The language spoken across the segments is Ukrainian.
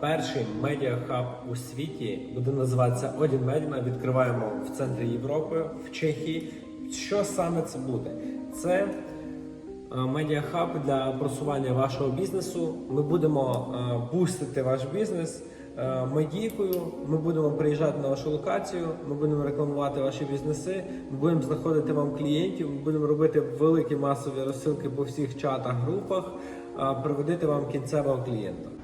перший медіахаб у світі буде називатися Одін Медіна. Відкриваємо в центрі Європи, в Чехії. Що саме це буде? Це е, медіахаб для просування вашого бізнесу. Ми будемо е, бустити ваш бізнес е, медійкою. Ми будемо приїжджати на вашу локацію. Ми будемо рекламувати ваші бізнеси. Ми будемо знаходити вам клієнтів. Ми будемо робити великі масові розсилки по всіх чатах, групах, приводити вам кінцевого клієнта.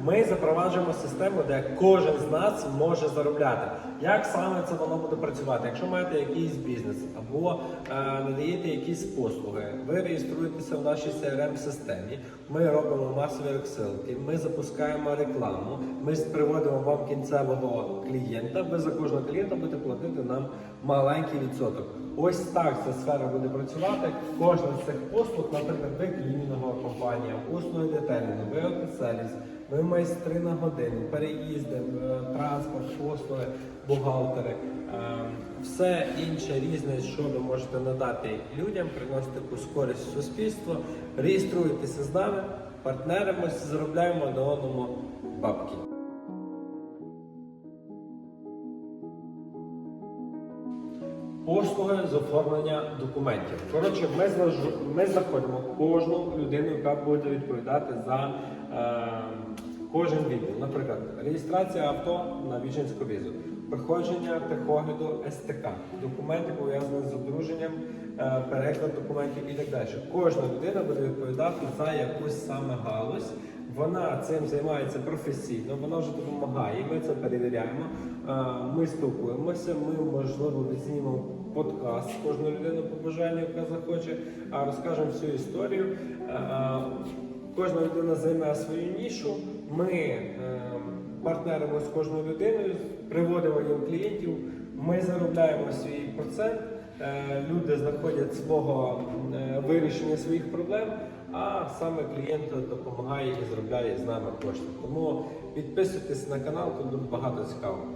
Ми запроваджуємо систему, де кожен з нас може заробляти. Як саме це воно буде працювати? Якщо маєте якийсь бізнес або е, надаєте якісь послуги, ви реєструєтеся в нашій crm системі Ми робимо масові розсилки, ми запускаємо рекламу, ми приводимо вам кінцевого клієнта. Ви за кожного клієнта будете платити нам маленький відсоток. Ось так ця сфера буде працювати. Кожна з цих послуг, наприклад, ви клінінгова компанія, послуги детелінгу, ви офіселіс, ви майстри на годину, переїзди, е, транспорт, послуги, бухгалтери, е, все інше різне, що ви можете надати людям, приносити якусь користь в суспільство. Реєструйтеся з нами, партнеримося, заробляємо до одному бабки. Послуги з оформлення документів. Коротше, ми, ми знаходимо кожну людину, яка буде відповідати за кожен відділ. Наприклад, реєстрація авто на вічинську візу, проходження техогляду СТК, документи пов'язані з одруженням, е, переклад документів і так далі. Кожна людина буде відповідати за якусь саме галузь. Вона цим займається професійно, вона вже допомагає. Ми це перевіряємо. Е, Ми спілкуємося. Ми можливо відзнімемо подкаст з кожної людини по бажанню, яка захоче, а розкажемо всю історію. Кожна людина займе свою нішу. Ми е, партнеримо з кожною людиною, приводимо їм клієнтів. Ми заробляємо свій процент. Е, Люди знаходять свого е, вирішення своїх проблем, а саме клієнт допомагає і заробляє з нами кошти. Тому підписуйтесь на канал, тут багато цікавого.